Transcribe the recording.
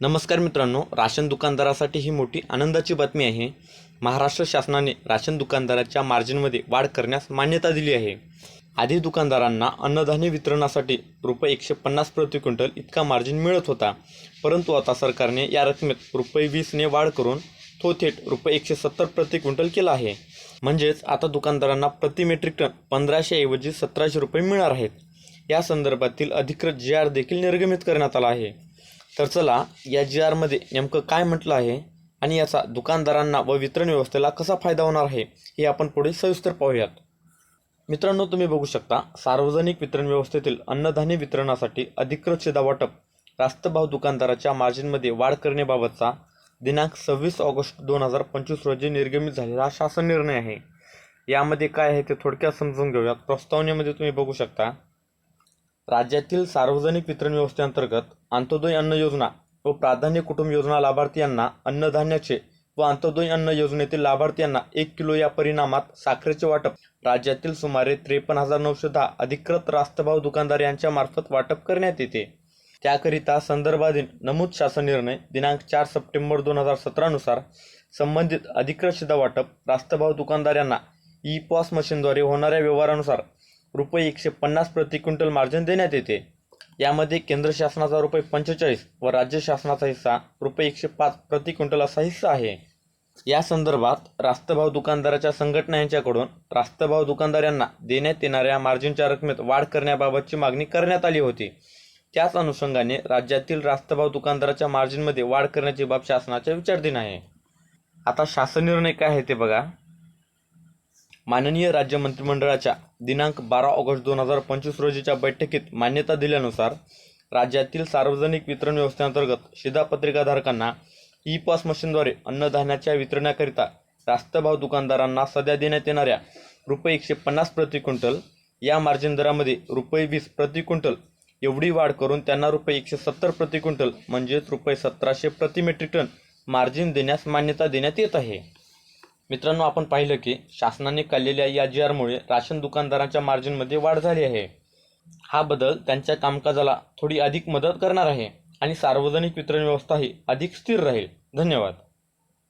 नमस्कार मित्रांनो राशन दुकानदारासाठी ही मोठी आनंदाची बातमी आहे. महाराष्ट्र शासनाने राशन दुकानदाराच्या मार्जिनमध्ये वाढ करण्यास मान्यता दिली आहे. आधी दुकानदारांना अन्नधान्य वितरणासाठी रुपये एकशे पन्नास प्रति क्विंटल इतका मार्जिन मिळत होता. परंतु आता सरकारने या रकमेत रुपये वीसने वाढ करून तो थेट रुपये एकशे सत्तर प्रति क्विंटल केला आहे. म्हणजेच आता दुकानदारांना प्रति मेट्रिक टन पंधराशे ऐवजी सतराशे रुपये मिळणार आहेत. या संदर्भातील अधिकृत जी आर देखील निर्गमित करण्यात आला आहे. तर चला या जी आरमध्ये नेमकं काय म्हटलं आहे आणि याचा दुकानदारांना व वितरण व्यवस्थेला कसा फायदा होणार आहे हे आपण पुढे सविस्तर पाहूयात. मित्रांनो तुम्ही बघू शकता सार्वजनिक वितरण व्यवस्थेतील अन्नधान्य वितरणासाठी अधिकृत शिधा वाटप रास्त भाव दुकानदाराच्या मार्जिनमध्ये वाढ करण्याबाबतचा दिनांक सव्वीस ऑगस्ट दोन हजार पंचवीस रोजी निर्गमित झालेला हा शासन निर्णय आहे. यामध्ये काय आहे ते थोडक्यात समजून घेऊयात. प्रस्तावनेमध्ये तुम्ही बघू शकता राज्यातील सार्वजनिक वितरण व्यवस्थेअंतर्गत अंत्योदय अन्न योजना व प्राधान्य कुटुंब योजना लाभार्थीयांना अन्नधान्याचे व अंत्योदय अन्न योजनेतील लाभार्थीयांना एक किलो या परिणामात साखरेचे वाटप. राज्यातील सुमारे त्रेपन्न हजार नऊशे दहा अधिकृत रास्तभाव दुकानदार यांच्या मार्फत वाटप करण्यात येते. त्याकरिता संदर्भाधीन नमूद शासन निर्णय दिनांक चार सप्टेंबर दोन हजार सतरानुसार संबंधित अधिकृत शिधा वाटप रास्तभाव दुकानदार यांना ई पॉस मशीनद्वारे होणाऱ्या व्यवहारानुसार रुपये एकशे पन्नास प्रति क्विंटल मार्जिन देण्यात येते. यामध्ये केंद्र शासनाचा रुपये पंचेचाळीस व राज्य शासनाचा हिस्सा रुपये एकशे पाच प्रति क्विंटल असा हिस्सा आहे. या संदर्भात रास्तभाव दुकानदाराच्या संघटना यांच्याकडून रास्तभाव दुकानदार यांना देण्यात येणाऱ्या मार्जिनच्या रकमेत वाढ करण्याबाबतची मागणी करण्यात आली होती. त्याच अनुषंगाने राज्यातील रास्तभाव दुकानदाराच्या मार्जिनमध्ये वाढ करण्याची बाब शासनाच्या विचारधीन आहे. आता शासन निर्णय काय आहे ते बघा. माननीय राज्य मंत्रिमंडळाच्या दिनांक बारा ऑगस्ट दोन हजार पंचवीस रोजीच्या बैठकीत मान्यता दिल्यानुसार राज्यातील सार्वजनिक वितरण व्यवस्थेअंतर्गत शिधापत्रिकाधारकांना ई पॉस मशीनद्वारे अन्नधान्याच्या वितरणाकरिता रास्तभाव दुकानदारांना सध्या देण्यात येणाऱ्या रुपये एकशे पन्नास प्रति क्विंटल या मार्जिन दरामध्ये रुपये वीस प्रति क्विंटल एवढी वाढ करून त्यांना रुपये एकशे सत्तर प्रति क्विंटल म्हणजेच रुपये सतराशे प्रति मेट्रिक टन मार्जिन देण्यास मान्यता देण्यात येत आहे. मित्रांनो आपण पाहिलं की शासनाने काढलेल्या या जी आरमुळे राशन दुकानदारांच्या मार्जिनमध्ये वाढ झाली आहे. हा बदल त्यांच्या कामकाजाला थोडी अधिक मदत करणार आहे आणि सार्वजनिक वितरण व्यवस्थाही अधिक स्थिर राहील. धन्यवाद.